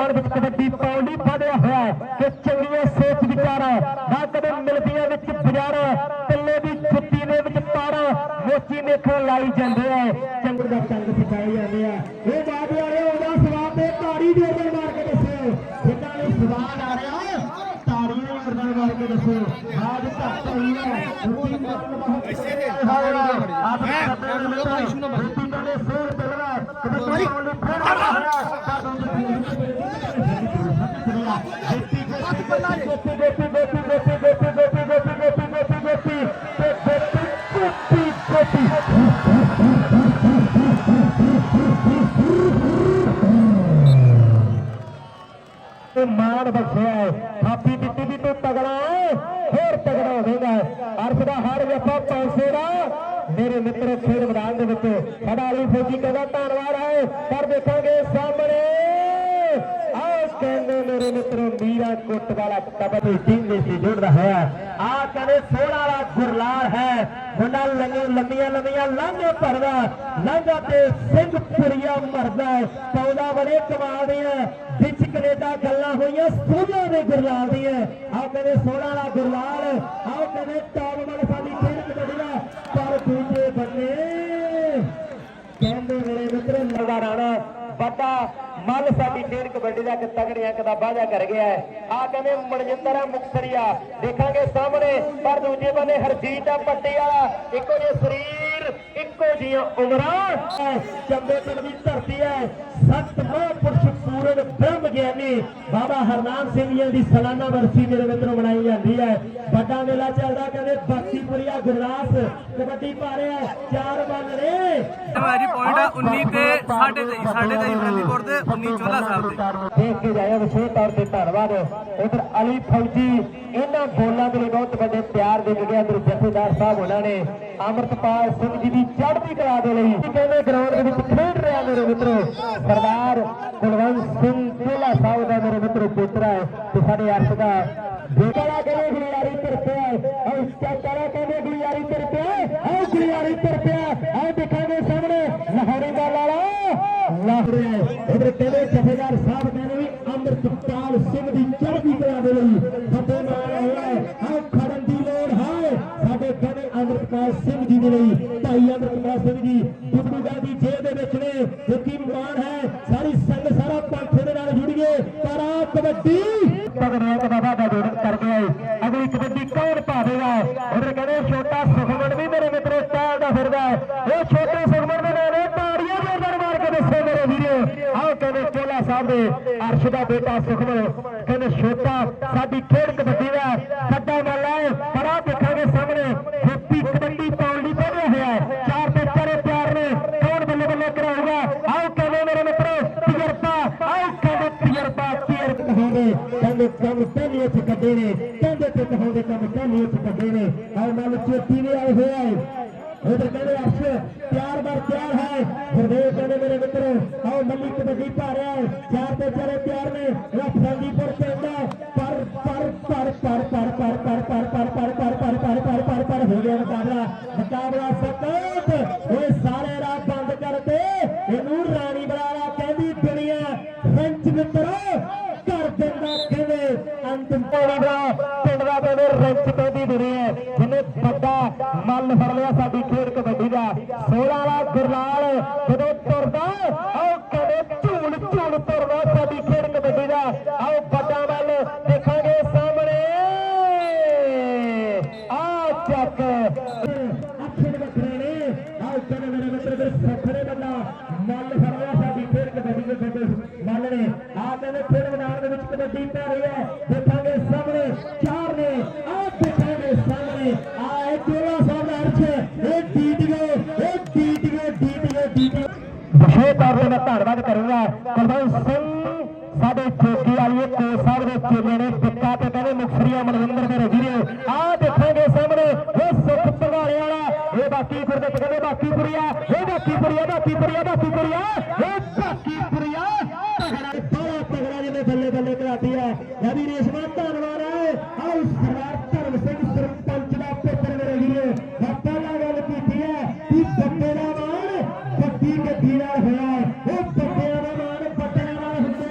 ਖੇਡ ਵਿੱਚ ਕਬੱਡੀ ਪਾਉਣ ਲਈ ਵਧਿਆ ਹੋਇਆ ਹੈ ਕਿ ਚੰਗੀਆਂ ਸੋਚ ਵਿਚਾਰਾਂ ਨਾ ਕਦੇ ਮਿਲਦੀਆਂ ਵਿੱਚ ਬਾਜ਼ਾਰਾਂ ਪੱਲੇ ਦੀ ਜੁੱਤੀ ਦੇ ਵਿੱਚ ਪਾੜਾ ਮੋਚੀ ਮੇਖਣ ਲਾਈ ਜਾਂਦੇ ਆ ਚੰਗ ਦਾ ਚੰਗ ਸਿਖਾਏ ਜਾਂਦੇ ਆ ਇਹ ਬਾਤ ਵਾਲੇ ਉਹਦਾ ਸਵਾਦ ਤੇ ਤਾੜੀ ਜੋਰ ਮਾਰ ਕੇ ਦੱਸਿਓ ਜਿੰਨਾਂ ਨੂੰ ਸਵਾਦ ਆ ਰਿਹਾ ਤਾੜੀ ਨੂੰ ਮਰਦਾਂ ਮਾਰ ਕੇ ਦੱਸੋ ਆਜ ਤੱਕ ਹੋਈ ਹੈ ਰੂਟੀ ਕਰਨ ਬਹੁਤ ਇਸੇ ਦੇ ਆਪ ਕਰਦੇ ਨੇ ਰੂਟੀ ਕਰਦੇ ਸੋਰ ਚੱਲਣਾ ਕਬੱਡੀ ਪਾਉਣ ਲਈ ਫੇਰ ਮਾਣ ਬਖਸ਼ਿਆ ਹੈ ਥਾਪੀ ਦਿੱਤੀ ਵੀ ਤੂੰ ਤਗੜਾ ਹੈ ਹੋਰ ਤਗੜਾ ਹੋਵੇਗਾ ਅਰਸ਼ ਦਾ ਹਰ ਜੱਫਾ 500 ਦਾ ਮੇਰੇ ਮਿੱਤਰ ਖੇਡ ਮੈਦਾਨ ਦੇ ਵਿੱਚ ਸਾਡਾ ਅਲੀ ਫੌਜੀ ਕਹਿੰਦਾ ਧੰਨਵਾਦ ਹੈ ਪਰ ਦੇਖਾਂਗੇ ਸਾਹਮਣੇ ਆਹ ਕਹਿੰਦੇ ਮੇਰੇ ਮਿੱਤਰ ਮੀਰਾ ਕੁੱਟ ਵਾਲਾ ਕਬੱਡੀ ਟੀਮ ਦੇ ਜੁੜਦਾ ਹੋਇਆ। ਆ ਕਹਿੰਦੇ ਸੋਹਣਾ ਵਾਲਾ ਗੁਰਲਾਲ ਹੈ। ਮੁੰਡਾ ਲੰਮੀਆਂ ਲੰਮੀਆਂ ਲੰਮੀਆਂ ਲਾਂਘੇ ਭਰਦਾ। ਲਾਂਘਾ ਤੇ ਸਿੰਘ ਪੁਰੀਆ ਮਰਦਾ। ਹੈ ਪੌਦਾ ਬੜੇ ਕਮਾਲ ਦੀਆਂ ਵਿੱਚ ਕੈਨੇਡਾ ਗੱਲਾਂ ਹੋਈਆਂ ਸੋਹਣਾ ਦੇ ਗੁਰਲਾਲ ਦੀਆਂ। ਆ ਕਹਿੰਦੇ ਸੋਹਣਾ ਵਾਲਾ ਗੁਰਲਾਲ। ਆਓ ਕਹਿੰਦੇ ਟੌਪ ਵਾਲੇ ਸਾਡੀ ਖੇਡ ਕਬੱਡੀ ਦਾ। ਪਰ ਦੂਜੇ ਬੰਨੇ ਕਹਿੰਦੇ ਮੇਰੇ ਮਿੱਤਰ ਲਗਾ ਰਾਣਾ ਵੱਡਾ ਮੱਲ ਸਾਡੀ ਖੇਡ ਕਬੱਡੀ ਦਾ ਇੱਕ ਤਗੜੇ ਅੰਕ ਦਾ ਵਾਅਦਾ ਕਰ ਗਿਆ ਹੈ। ਆ ਕਹਿੰਦੇ ਮਨਜਿੰਦਰ ਆ ਮੁਕਸਰੀਆ। ਦੇਖਾਂਗੇ ਸਾਹਮਣੇ, ਪਰ ਦੂਜੇ ਬੰਨੇ ਹਰਜੀਤ ਆ, ਪੱਟੀ ਵਾਲਾ। ਇੱਕੋ ਜਿਹੇ ਸਰੀਰ ਇੱਕੋ ਜਿਹੀਆਂ ਉਮਰਾਂ। ਚੰਬੇ ਪਿੰਡ ਦੀ ਧਰਤੀ ਹੈ। ਸੱਤ ਮਹਾਂਪੁਰਸ਼ ਪੂਰਨ ਬ੍ਰਹਮ ਗਿਆਨੀ ਬਾਬਾ ਹਰਨਾਮ ਸਿੰਘ ਜੀ ਦੀ ਸਾਲਾਨਾ ਵਰਸੀ ਮੇਰੇ ਮਿੱਤਰੋ ਮਨਾਈ ਜਾਂਦੀ ਹੈ। ਵੱਡਾ ਮੇਲਾ ਚੱਲਦਾ ਕਹਿੰਦੇ ਬਖਤੀਪੁਰੀਆ ਗੁਰਦਾਸ ਕਬੱਡੀ ਪਾ ਰਿਹਾ ਚਾਰ ਬੰਨ ਨੇ। ਮੈਚ ਪੁਆਇੰਟ ਆ 19 ਤੇ 23 ਸਾਡੇ 23 ਫਰੀਦਕੋਟ ਤੇ 19 ਚੋਲਾ ਸਾਹਿਬ ਦੇ। ਦੇਖ ਕੇ ਜਾਇਓ ਵਿਸ਼ੇਸ਼ ਤੌਰ ਤੇ ਧੰਨਵਾਦ। ਉਧਰ ਅਲੀ ਫੌਜੀ ਇਹਨਾਂ ਬੋਲਾਂ ਦੇ ਲਈ ਬਹੁਤ ਵੱਡੇ ਪਿਆਰ ਦੇ ਗਿਆ ਇਧਰ ਜਥੇਦਾਰ ਸਾਹਿਬ ਉਹਨਾਂ ਨੇ। ਅਮਰਤਪਾਲ ਸਿੰਘ ਜੀ ਦੀ ਚੜ੍ਹਦੀ ਕਲਾ ਦੇ ਲਈ। ਕਹਿੰਦੇ ਗਰਾਊਂਡ ਦੇ ਵਿੱਚ ਖੇਡ ਰਿਹਾ ਮੇਰੇ ਮਿੱਤਰੋ। ਸਰਦਾਰ ਕੁਲਵੰਤ ਸਿੰਘ ਚੋਲਾ ਸਾਹਿਬ ਦਾ ਮੇਰੇ ਮਿੱਤਰੋ ਪੁੱਤਰ ਹੈ ਤੇ ਸਾਡੇ ਅਰਥ ਦਾ ਬੇਟਾ। ਕਹਿੰਦੇ ਗੁਲਿਆਰੀ ਤੁਰ ਪਿਆ ਔਰ ਚਾਚਾ ਕਹਿੰਦੇ ਗੁਲਿਆਰੀ ਤੁਰ ਪਿਆ ਔਰ ਗੁਲਿਆਰੀ ਤੁਰ ਪਿਆ ਆਹ ਦੇਖਾਂਗੇ ਸਾਹਮਣੇ ਲਾਹੌਰੀ ਦਾ ਲਾਲਾ। ਲਾਹੌਰੀ ਇਧਰ ਕਹਿੰਦੇ ਜਥੇਦਾਰ ਸਾਹਿਬ ਕਹਿੰਦੇ ਵੀ ਅੰਮ੍ਰਿਤਪਾਲ ਸਿੰਘ ਦੀ ਚੜ੍ਹਦੀ ਕਲਾ ਦੇ ਲਈ ਫਤਿਹ ਮਾਰ ਹੋਇਆ ਆਹ ਖੜਨ ਦੀ ਲੋੜ ਹੈ ਸਾਡੇ ਕਹਿੰਦੇ ਅੰਮ੍ਰਿਤਪਾਲ ਸਿੰਘ ਜੀ ਦੇ ਲਈ ਭਾਈ ਅੰਮ੍ਰਿਤਪਾਲ ਸਿੰਘ ਜੀ ਦੁੱਗੂਗਾ ਦੀ ਜੇਲ੍ਹ ਦੇ ਵਿੱਚ ਨੇ ਕਿਉਂਕਿ ਮਾਣ ਹੈ ਸਾਰੀ ਸੰਗ ਸਾਰਾ ਪੰਥ ਦੇ ਨਾਲ ਜੁੜੀਏ ਪਰ ਆ ਕਬੱਡੀ ਤਗੜਿਆ ਦਾ ਵਾਦਾ ਜੋੜ ਕਰਕੇ ਆਏ ਅਗਲੀ ਕਬੱਡੀ ਕੌਣ ਪਾਵੇਗਾ ਉਧਰ ਕਹਿੰਦੇ ਛੋਟਾ ਸੁਖਮਨ ਵੀ ਮੇਰੇ ਮਿੱਤਰੋ ਟਾਲਦਾ ਫਿਰਦਾ ਹੈ ਇਹ ਛੋਟੇ ਸੁਖਮਨ ਦੇ ਨਾਲ ਤਾੜੀਆਂ ਜੋਰਦਾਰ ਮਾਰ ਕੇ ਦੱਸੋ ਮੇਰੇ ਵੀਰੋ ਆਓ ਕਹਿੰਦੇ ਚੋਲਾ ਸਾਹਿਬ ਦੇ ਅਰਸ਼ ਦਾ ਬੇਟਾ ਸੁਖਮਨ ਕਹਿੰਦੇ, ਛੋਟਾ, ਸਾਡੀ ਖੇਡ ਕਬੱਡੀ ਦਾ ਵੱਡਾ ਮੱਲ ਹੈ। ਪਰ ਦੇਖਾਂਗੇ ਸਾਹਮਣੇ ਹੈਪੀ ਕਬੱਡੀ ਪਾਉਣ ਲਈ ਬਣਿਆ ਹੋਇਆ ਚਾਰ ਤੇ ਚਾਰੇ ਪਿਆਰ ਨੇ ਕੌਣ ਬੱਲੇ ਬੱਲੇ ਕਰਾਊਗਾ? ਆਓ ਕਹਿੰਦੇ ਮੇਰੇ ਮਿੱਤਰੋ, ਤਜਰਬਾ, ਆਓ ਕਹਿੰਦੇ ਤਜਰਬਾ ਤਜਰਬਾ ਕਹਾਉਂਦੇ ਕਹਿੰਦੇ ਕੰਮ ਪਹਿਲੀ ਉੱਥੇ ਕੱਢੇ ਨੇ, ਕਹਿੰਦੇ ਤੇ ਕਹਾਂਗੇ ਕੰਮ ਪਹਿਲੀ ਉੱਥੇ ਕੱਢੇ ਨੇ। ਆਓ ਨਾਲ ਚੇਤੀ ਵੀ ਆਏ ਹੋਏ ਆਏ ਜਦੋਂ ਤੁਰਦਾ ਆਓ ਬੱਲੇ ਬੱਲੇ ਕਰਾਤੀ ਹੈ ਨਵੀ ਰੇਸ਼ਮਾ ਧੰਨਵਾਦ ਹੈ ਆਓ ਸਰਦਾਰ ਧਰਮ ਸਿੰਘ ਸਰਪੰਚ ਦਾ ਪੁੱਤਰ ਮੇਰੇ ਵੀਰੇ ਆਪਾਂ ਨਾਲ ਗੱਲ ਕੀਤੀ ਹੈ ਕਿ ਬੱਬੇ ਦਾ ਮਾਣ ਵੱਡੀ ਗੱਡੀ ਨਾਲ ਹੋਇਆ ਹੈ। ਉਹ ਬੱਬਿਆਂ ਦਾ ਮਾਣ ਬੱਟਿਆਂ ਨਾਲ ਹੁੰਦੇ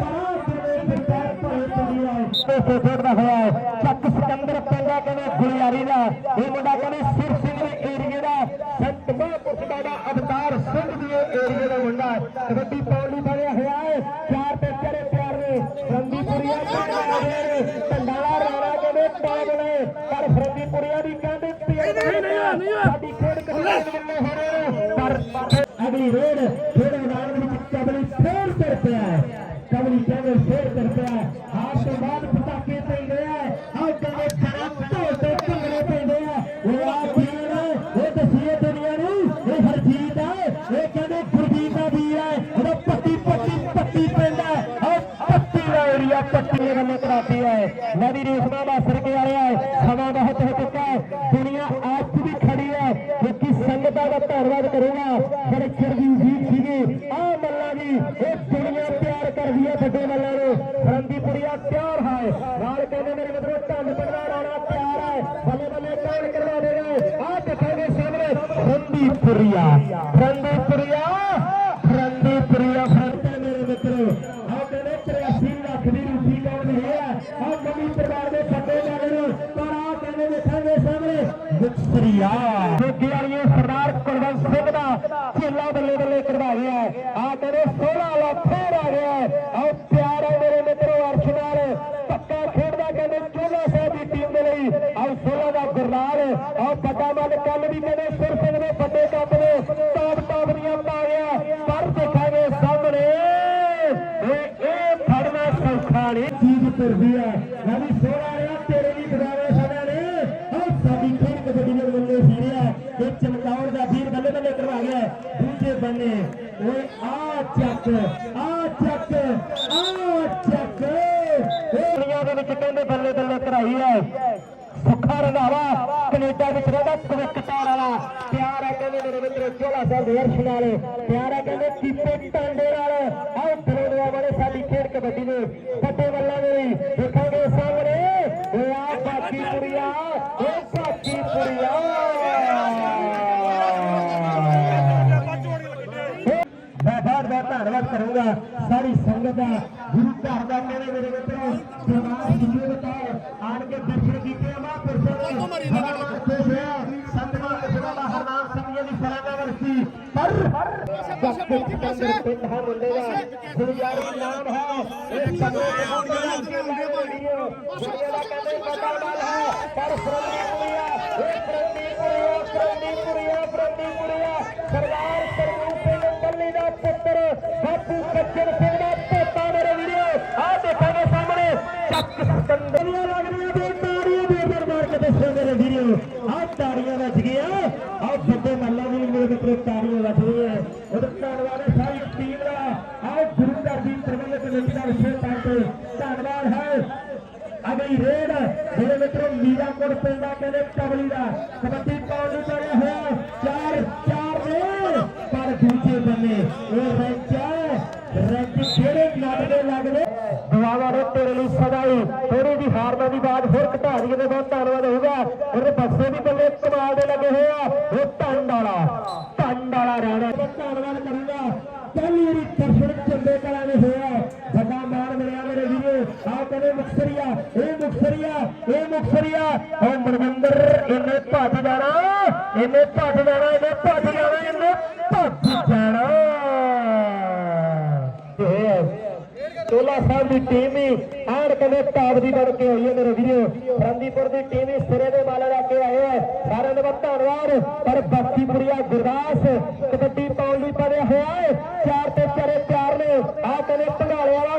ਪਰਾਂ ਤੇਰੇ ਪਿੰਡਾਂ ਭਾਵੇਂ ਤੁਰੀ ਆਏ ਤੇ ਖੇਡਦਾ ਹੋਇਆ ਹੈ। ਚੱਕ ਸਿਕੰਦਰ ਪਿੰਡਾ ਕਹਿੰਦੇ ਗੁਲਿਆਰੀ ਦਾ ਇਹ ਮੁੰਡਾ ਕਹਿੰਦੇ ਸਿਰ ਸਿੰਘ ਦੇ ਏਰੀਏ ਦਾ ਸੰਤ ਮਹਾਂਪੁਰਸ਼ ਦਾ ਅਵਤਾਰ ਸਿੰਘ ਦੀ ਏਰੀਏ ਦਾ ਮੁੰਡਾ ਹੈ। ਕਬੱਡੀ ਪਾਉਣ ਲਈ ਬਣਿਆ ਹੋਇਆ ਹੈ ਸਾਡੀ ਖੇਡ ਦੇ ਵੱਲੋਂ ਹੋ ਰਹੇ ਪਰ ਅਗਲੀ ਰੇਡ ਢੇਲਾ ਬੱਲੇ ਬੱਲੇ ਕਰਵਾ ਗਿਆ ਆ ਕਹਿੰਦੇ 16 ਲੱਖ ਚੋਲਾ ਨਾਲ ਪਿਆਰ ਕਹਿੰਦੇ ਕੀਪੇ ਟਾਂਡੇ ਨਾਲ। ਆਓ ਬਲੋੜਵਾ ਵਾਲੇ ਸਾਡੀ ਖੇਡ ਕਬੱਡੀ ਦੇ ਫੱਟੇ ਵੱਲਾਂ ਦੇ ਲਈ ਦੇਖਾਂਗੇ ਸਾਹਮਣੇ। ਓਏ ਆ ਬਾਕੀ ਕੁੜੀਆ ਓ ਬਾਕੀ ਕੁੜੀਆ। ਮੈਂ ਬਹੁਤ ਬਹੁਤ ਧੰਨਵਾਦ ਕਰੂੰਗਾ ਸਾਰੀ ਸੰਗਤ ਦਾ, ਗੁਰੂ ਘਰ ਦਾ ਕਹਿੰਦੇ ਮੇਰੇ ਮਿੱਤਰੋ ਜਵਾਨ ਜਿੰਨੇ ਬਤਾਓ ਆਣ ਕੇ ਦਰਸ਼ਨ ਕੀਤੇ ਆ ਮਹਾਂਪੁਰਸ਼ਾਂ ਦੇ ਬੜਾ ਮਨ ਖੁਸ਼ ਹੋਇਆ ਸੰਤਵਾਨ ਦੇ ਸਦਾ ਦਾ ਹਰਨਾਮ ਸਿੰਘ ਜੀ ਦੀ ਸਲਾਮਾ ਵਰਸੀ ਪਰ ਜੱਟ ਸਿਕੰਦਰ ਪਿੰਡ ਹੈ ਮੁੰਡੇ ਦਾ ਗੁਰਜਾਰੀ ਨਾਮ ਹੈ ਇਹ ਕਮਰੇ ਦੇ ਮੁੰਡੇ ਦਾ ਕੀ ਵੀਡੀਓ ਜਿਹੜਾ ਕਹਿੰਦੇ ਪਤਾ ਵਾਲ ਹੈ ਪਰ ਫਰੰਦੀ ਕੁੜੀਆ ਇਹ ਫਰੰਦੀ ਕੁੜੀਆ ਫਰੰਦੀ ਕੁੜੀਆ ਫਰੰਦੀ ਕੁੜੀਆ ਸਰਦਾਰ ਸਰਗੁਰੂ ਸਿੰਘ ਪੱਲੀ ਦਾ ਪੁੱਤਰ ਬਾਪੂ ਕੱਚਰ ਸਿੰਘ ਦਾ ਪੋਤਾ ਮੇਰੇ ਵੀਡੀਓ ਆਹ ਦੇਖਾਂਗੇ ਸਾਹਮਣੇ ਚੱਕ ਸਕੰਦਰੀਆਂ ਲੱਗ ਰਹੀਆਂ ਤੇ ਤਾੜੀਆਂ ਦੇ ਉਹਦਾ ਧੰਨਵਾਦ ਹੈ ਸਾਰੀ ਟੀਮ ਦਾ ਆਹ ਗੁਰੂ ਘਰ ਦੀ ਪ੍ਰਬੰਧਕ ਕਮੇਟੀ ਦਾ ਵਿਸ਼ੇਸ਼ ਤੌਰ ਤੇ ਧੰਨਵਾਦ ਹੈ। ਅਗਲੀ ਰੇਡ ਮੇਰੇ ਮਿੱਤਰੋ, ਮੀਰਾਕੋਟ ਪਿੰਡ ਦਾ ਕਹਿੰਦੇ ਕਬਲੀ ਦਾ। ਕਬੱਡੀ ਪਾਉਣ ਨੂੰ ਚੜਿਆ ਹੋਇਆ ਚਾਰ ਚਾਰ ਨੇ ਪਰ ਦੂਜੇ ਬੰਨੇ ਉਹ ਰੈਂਚ ਰੈਂਚ ਜਿਹੜੇ ਲੱਗਦੇ ਲੱਗਦੇ ਦੁਆਵਾ ਨੇ ਤੇਰੇ ਲਈ ਸਦਾਈ ਥੋੜੀ ਦੀ ਹਾਰਨਾ ਦੀ ਬਾਤ ਹੋਰ ਘਟਾ ਦਈਏ ਤੇ ਬਹੁਤ ਧੰਨਵਾਦ ਹੋਊਗਾ ਉਹਦੇ ਬੱਸੇ ਵੀ ਬੱਲੇ ਕਮਾਲ ਦੇ ਲੱਗੇ ਹੋਏ ਆ ਉਹ ਟੰਡ ਵਾਲਾ ਟੰਡ ਵਾਲਾ ਰਾਣਾ ਬਹੁਤ ਧੰਨਵਾਦ ਕਰੂੰਗਾ ਪਹਿਲੀ ਵਾਰੀ ਦਰਸ਼ਨ ਚੰਦੇ ਕਲਾਂ ਦੇ ਹੋਇਆ ਵੱਡਾ ਮਾਣ ਮਿਲਿਆ ਮੇਰੇ ਵੀਰੋ ਆਹ ਕਹਿੰਦੇ ਮੁਕਸਰੀਆ ਇਹ ਮੁਕਸਰੀਆ ਇਹ ਮੁਕਸਰੀਆ ਉਹ ਮਨਵੰਦਰ ਇਹਨੇ ਭੱਜ ਜਾਣਾ ਇਹਨੇ ਭੱਜ ਜਾਣਾ, ਇਹਨੇ ਭੱਜ ਜਾਣਾ, ਇਹਨੇ ਭੱਜ ਜਾਣਾ। ਟੋਲਾ ਸਾਹਿਬ ਦੀ ਟੀਮ ਹੀ ਆਣ ਕਹਿੰਦੇ ਟਾਪ ਦੀ ਬਣ ਕੇ ਹੋਈ ਹੈ ਮੇਰੇ ਵੀਰੋ। ਫਰੰਦੀਪੁਰ ਦੀ ਟੀਮ ਹੀ ਸਿਰੇ ਦੇ ਮਾਲੇ ਲੈ ਕੇ ਆਏ ਹੈ। ਸਾਰਿਆਂ ਦਾ ਬਹੁਤ ਧੰਨਵਾਦ। ਪਰ ਬਾਕੀ ਕੁੜੀਆਂ ਗੁਰਦਾਸ ਕਬੱਡੀ ਪਾਉਣ ਲਈ ਬਣਿਆ ਹੋਇਆ ਹੈ। ਚਾਰ ਤੇ ਚਾਰੇ ਪਿਆਰ ਨੇ। ਆ ਕਹਿੰਦੇ ਭੰਗਾਲੇ ਵਾਲਾ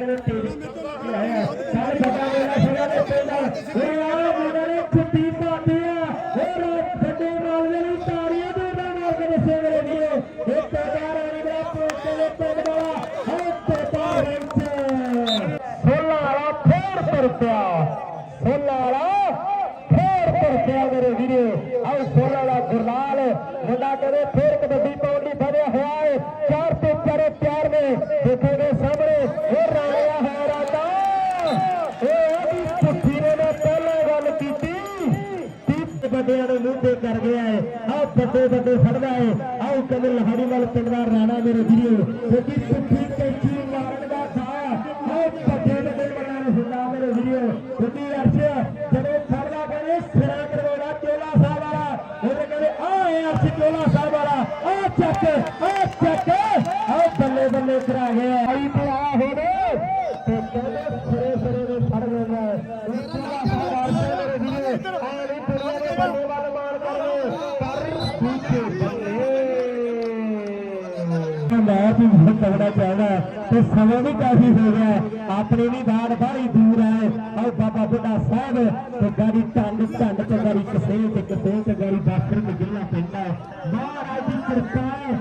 ਫਿਰ ਸਿੰਗਾਰਾ ਕਹਿੰਦੇ ਤੇਰੀ ਹੈ ਸਾਰੇ ਵੱਡਾ ਮੇਰਾ ਪਿੰਡ ਇਹ ਆ ਮੁੰਡੇ ਨੇ ਛੁੱਟੀ ਪਾਤੀ ਆ ਹੋਰ ਵੱਡੇ ਮਾਲ ਦੇ ਤਾੜੀਆਂ ਦੇ ਨਾਲ ਕੇ ਦੱਸੇ ਮੇਰੇ ਵੀਰੋ ਇਹ ਤੇਦਾਰ ਆਣੀ ਦਾ ਪੋਸਟ ਦੇ ਪਿੰਡ ਵਾਲਾ ਹੈ ਤੇਦਾਰ ਰੰਚ ਸੋਲਾ ਵਾਲਾ ਫੇਰ ਤੁਰ ਪਿਆ ਸੋਲਾ ਵਾਲਾ ਫੇਰ ਤੁਰ ਪਿਆ ਮੇਰੇ ਵੀਰੇ ਆਓ ਸੋਲਾ ਵਾਲਾ ਗੁਰਲਾਲ ਮੁੰਡਾ ਕਹਿੰਦੇ ਫੇਰ ਕਬੱਡੀ ਕਰ ਗਿਆ ਹੈ ਆਹ ਵੱਡੇ ਵੱਡੇ ਫੜਦਾ ਹੈ ਆਹ ਕਹਿੰਦੇ ਲਹਾੜੀ ਵਾਲ ਪਿੰਡ ਦਾ ਰਾਣਾ ਮੇਰੇ ਵੀਰੋ। ਕਿਉਂਕਿ ਪੁੱਠੀ ਕੈਂਚੀ ਬੱਲੇ ਮੈਂ ਵੀ ਬਹੁਤ ਤਗੜਾ ਚਾਹਦਾ ਤੇ ਸਮਾਂ ਵੀ ਕਾਫੀ ਹੋ ਗਿਆ। ਆਪਣੇ ਵੀ ਬਾੜ ਬਾਹਲੀ ਦੂਰ ਆਏ ਆਓ ਬਾਬਾ ਬੁੱਢਾ ਸਾਹਿਬ ਤੇ ਗਾੜੀ ਢੰਡ ਢੰਡ ਤੇ ਗਾੜੀ ਕਿਸੇ ਤੇ ਕਿਸੇ ਤੇ ਗਾੜੀ ਬਾਕਰ ਤੇ ਗਿੱਲਾ ਪੈਂਦਾ। ਮਹਾਰਾਜ ਦੀ ਕਿਰਪਾ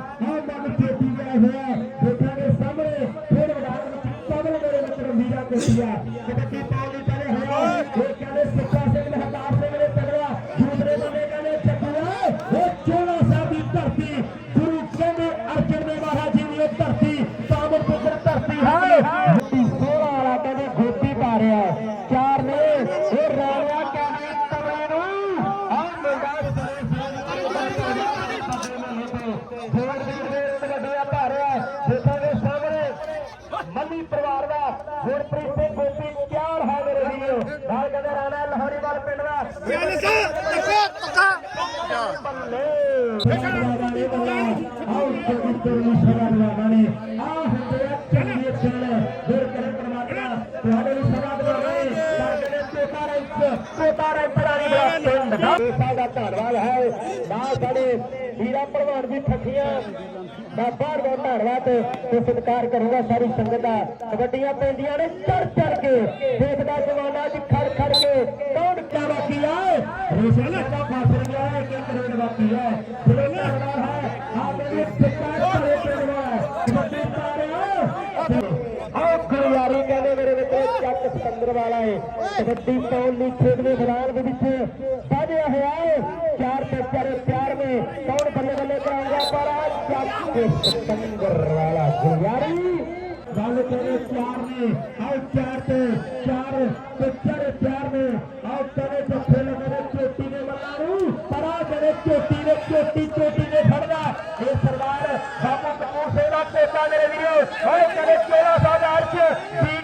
ਭਾਰਿਆ ਦੇਖਾਂਗੇ ਸਾਹਮਣੇ ਮੱਲੀ ਪਰਿਵਾਰ ਦਾ ਗੁਰਪ੍ਰੀਤ ਸਿੰਘ ਗੋਪੀ ਨਾਲ ਕਹਿੰਦੇ ਰਾਣਾ ਲਾਹੌਰੀਵਾਲ ਪਿੰਡ ਦਾ। ਚੱਲ ਸਾ ਤੱਕਾ ਤੱਕਾ ਬੱਲੇ ਆਉ ਤੇ ਨੂੰ। ਸਵਾਲ ਲਗਾਣੇ ਆ ਹੁੰਦੇ ਚੰਗੇ ਚੱਲ ਫਿਰ ਕਰੇ ਪਰਮਾਤਮਾ ਤੁਹਾਡੇ ਨੂੰ। ਸਵਾਲ ਦਵਾਵੇ ਸਾਡੇ ਚੋਟਾ ਰਾਈਟ ਚੋਟਾ ਰਾਈਟ ਰਾਣੀ ਦਾ ਪਿੰਡ ਦਾ। ਸਾਡਾ ਧੰਨਵਾਦ ਹੈ। ਨਾਲ ਸਾਡੇ ਵੀਰਾ ਭਲਵਾਨ ਵੀ ਠੱਕੀਆਂ ਦਾ ਬਾਹਰ ਬਹੁਤ ਧੰਨਵਾਦ ਤੇ ਸਤਿਕਾਰ ਕਰੂੰਗਾ ਸਾਰੀ ਸੰਗਤ ਦਾ। ਕਬੱਡੀਆਂ ਪੈਂਦੀਆਂ ਨੇ ਚੜ ਚੜ ਕੇ। ਦੇਖਦਾ ਜਵਾਨਾ ਜੀ ਖੜ ਖੜ ਕੇ। ਕੌਣ ਕਿਆ ਬਾਕੀ ਹੈ ਰੋਸ਼ਨ ਦਾ ਫਾਸਲ ਗਿਆ ਹੈ ਕਿ ਕਰੋੜ ਬਾਕੀ ਹੈ ਸੁਣਨਾ ਹੈ ਆ ਮੇਰੇ ਸਤਿਕਾਰ ਕਰੇ ਪਿੰਡਵਾ ਕਬੱਡੀ ਪਾਰਿਆ ਆਓ ਖਿਡਾਰੀ ਕਹਿੰਦੇ ਮੇਰੇ ਵਿੱਚ ਚੱਕ ਸਿਕੰਦਰ ਵਾਲਾ ਹੈ ਕਬੱਡੀ ਪਾਉਣ ਲਈ ਖੇਡਵੇਂ ਮੈਦਾਨ ਦੇ ਵਿੱਚ ਸਾਜਿਆ ਹੋਇਆ ਹੈ ਚਾਰ ਤੇ ਚਾਰੇ ਪਿਆਰ ਮੇ ਕੌਣ ਬੱਲੇ ਬੱਲੇ ਕਰਾਉਂਗਾ ਪਰ ਆ ਚੱਕ ਵਾਲਾ ਖਿਡਾਰੀ ਗੱਲ ਕਰੇ ਚਾਰ ਨੇ ਆਓ ਚਾਰ ਤੇ ਚਾਰ ਤੇ ਚਾਰੇ ਪਿਆਰ ਨੇ ਆਓ ਤਵੇ ਪੱਖੇ ਲਗਾਵੇ ਚੋਟੀ ਨੇ ਮੱਲਾ ਨੂੰ ਜਿਹੜੇ ਚੋਟੀ ਨੇ ਚੋਟੀ ਚੋਟੀ ਨੇ ਫੜਦਾ ਇਹ ਸਰਦਾਰ ਬਾਬਾ ਕਪੂਰ ਸਿੰਘ ਕੋਟਾ ਮੇਰੇ ਵੀਰੋ ਓਏ ਕਰੇ 14 ਸਾਲ ਅਰਸ਼